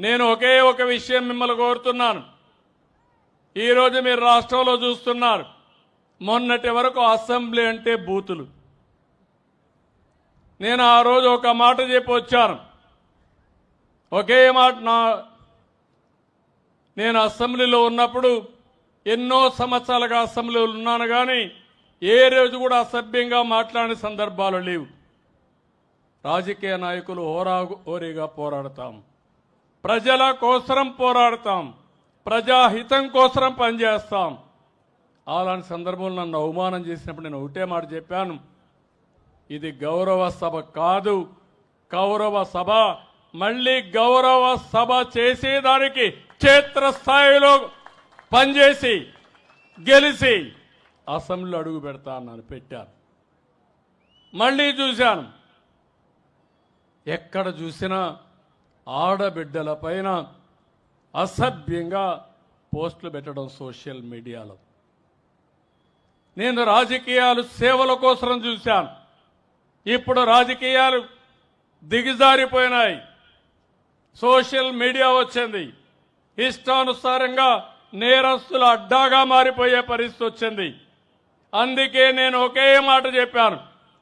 నేను ఒకే ఒక విషయం మిమ్మల్ని కోరుతున్నాను. ఈరోజు మీరు రాష్ట్రంలో చూస్తున్నారు. మొన్నటి వరకు అసెంబ్లీ అంటే బూతులు. నేను ఆ రోజు ఒక మాట చెప్పి వచ్చాను. ఒకే మాట నా నేను అసెంబ్లీలో ఉన్నప్పుడు ఎన్నో సంవత్సరాలుగా అసెంబ్లీలో ఉన్నాను కానీ ఏ రోజు కూడా అసభ్యంగా మాట్లాడిన సందర్భాలు లేవు. రాజకీయ నాయకులు హోరా హోరీగా పోరాడతాము. ప్రజల కోసరం పోరాడతాం. ప్రజాహితం కోసరం పనిచేస్తాం. అలాంటి సందర్భంలో నన్ను అవమానం చేసినప్పుడు నేను ఒకటే మాట చెప్పాను. ఇది గౌరవ సభ కాదు. కౌరవ సభ మళ్ళీ గౌరవ సభ చేసేదానికి క్షేత్రస్థాయిలో పనిచేసి గెలిచి అసెంబ్లీలో అడుగు పెడతా అన్నాను పెట్టాను. మళ్ళీ చూశాను. ఎక్కడ చూసినా ఆడబిడ్డల పైన అసభ్యంగా పోస్టులు పెట్టడం సోషల్ మీడియాలో. నేను రాజకీయాలు సేవల కోసం చూశాను. ఇప్పుడు రాజకీయాలు దిగజారిపోయినాయి. సోషల్ మీడియా వచ్చింది. ఇష్టానుసారంగా నేరస్తుల అడ్డాగా మారిపోయే పరిస్థితి వచ్చింది. అందుకే నేను ఒకే మాట చెప్పాను.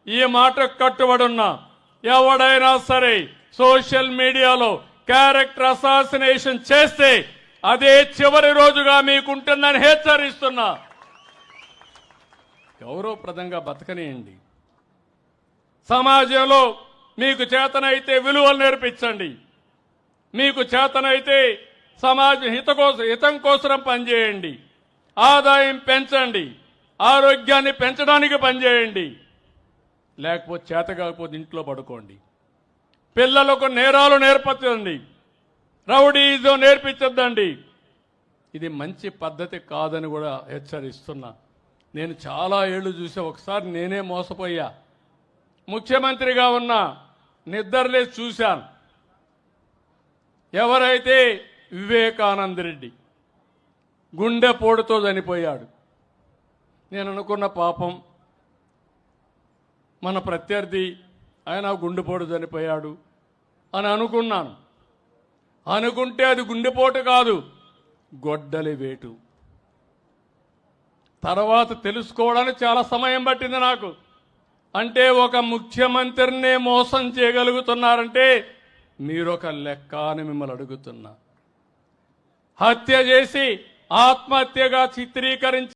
ఈ మాట కట్టుబడున్నా. ఎవడైనా సరే సోషల్ మీడియాలో క్యారెక్టర్ అసాసినేషన్ చేస్తే అదే చివరి రోజుగా మీకుంటుందని హెచ్చరిస్తున్నా. గౌరవప్రదంగా బతకనియండి. సమాజంలో మీకు చేతనైతే విలువలు నేర్పించండి. మీకు చేతనైతే సమాజ హిత కోసం హితం కోసం పనిచేయండి. ఆదాయం పెంచండి. ఆరోగ్యాన్ని పెంచడానికి పనిచేయండి. లేకపోతే చేత కాకపోతే ఇంట్లో పడుకోండి. పిల్లలకు నేరాలు నేర్పించండి రౌడీజం నేర్పించద్దండి. ఇది మంచి పద్ధతి కాదని కూడా హెచ్చరిస్తున్నా. నేను చాలా ఏళ్ళు చూసా ఒకసారి నేనే మోసపోయా. ముఖ్యమంత్రిగా ఉన్న నిద్రలేసి చూశాను. ఎవరైతే వివేకానంద రెడ్డి గుండెపోటుతో చనిపోయాడు నేను అనుకున్న పాపం మన ప్రత్యర్థి ఆయన గుండెపోటు చనిపోయాడు అని అనుకున్నాను. అనుకుంటే అది గుండెపోటు కాదు గొడ్డలి వేటు. తర్వాత తెలుసుకోవడానికి చాలా సమయం పట్టింది నాకు. అంటే ఒక ముఖ్యమంత్రినే మోసం చేయగలుగుతున్నారంటే మీరొక లెక్క అని మిమ్మల్ని అడుగుతున్నా. హత్య చేసి ఆత్మహత్యగా చిత్రీకరించి